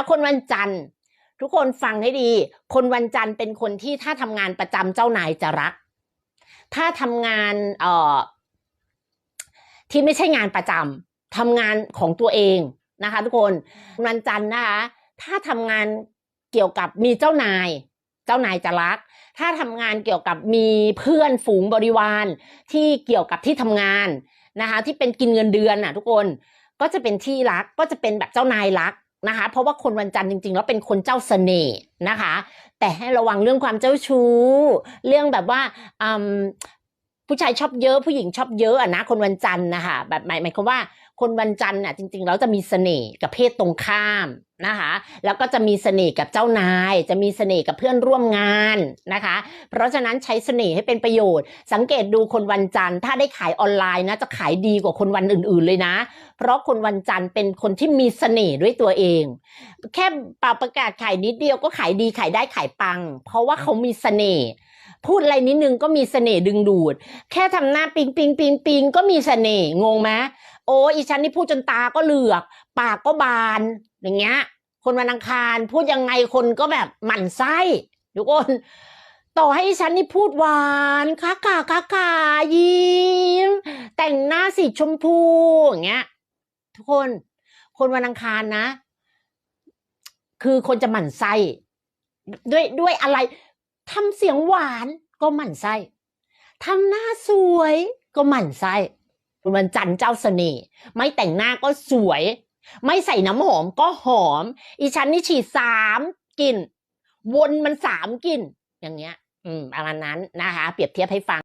เอาคนวันจันทร์ ทุกคนฟังให้ดี คนวันจันทร์เป็นคนที่ถ้าทำงานประจำเจ้านายจะรัก ถ้าทำงานเอ่อที่ไม่ใช่งานประจำทำงานของตัวเองนะคะ ทุกคนวันจันทร์นะคะถ้าทำงานเกี่ยวกับมีเจ้านาย เจ้านายจะรัก ถ้าทำงานเกี่ยวกับมีเพื่อนฝูงบริวาร ที่เกี่ยวกับที่ทำงานนะคะ ที่เป็นกินเงินเดือนน่ะ ทุกคนก็จะเป็นที่รักก็จะเป็นแบบเจ้านายรัก นะคะ เพราะว่าคนวันจันทร์จริงๆ แล้วเป็นคนเจ้าเสน่ห์นะคะ แต่ให้ระวังเรื่องความเจ้าชู้ เรื่องแบบว่าผู้ชายชอบเยอะผู้หญิงชอบเยอะอะนะคนวันจันทร์นะคะแบบหมายหมายความว่า คนวันจันทร์น่ะจริงๆแล้วจะมีเสน่ห์กับเพศตรงข้ามนะคะ แล้วก็จะมีเสน่ห์กับเจ้านาย จะมีเสน่ห์กับเพื่อนร่วมงานนะคะ เพราะฉะนั้นใช้เสน่ห์ให้เป็นประโยชน์ สังเกตดูคนวันจันทร์ถ้าได้ขายออนไลน์นะจะขายดีกว่าคนวันอื่นๆเลยนะ เพราะคนวันจันทร์เป็นคนที่มีเสน่ห์ด้วยตัวเอง แค่ปาประกาศขายนิดเดียวก็ขายดีขายได้ขายปัง เพราะว่าเขามีเสน่ห์พูดอะไรนิดนึงก็มีเสน่ห์ดึงดูด แค่ทำหน้าปิงปิงปิงปิงก็มีเสน่ห์งงไหม โอ้อีฉันนี่พูดจนตาก็เหลือก ปากก็บาน อย่างเงี้ย คนวันอังคารพูดยังไงคนก็แบบหมั่นไส้ทุกคนต่อให้ฉันนี่พูดหวานค้าขาค้าขายิ้ม แต่งหน้าสีชมพูอย่างเงี้ย ทุกคน คนวันอังคารนะ คือคนจะหมั่นไส้ด้วยด้วยอะไรทำเสียงหวานก็หมั่นไส้ทำหน้าสวยก็หมั่นไส้ คุณวันจันทร์เจ้าเสน่ห์ไม่แต่งหน้าก็สวย ไม่ใส่น้ำหอมก็หอม อีฉันนี่ฉีดสามกลิ่นวนมันสามกลิ่นอย่างเงี้ย อืมประมาณนั้นนะคะ เปรียบเทียบให้ฟัง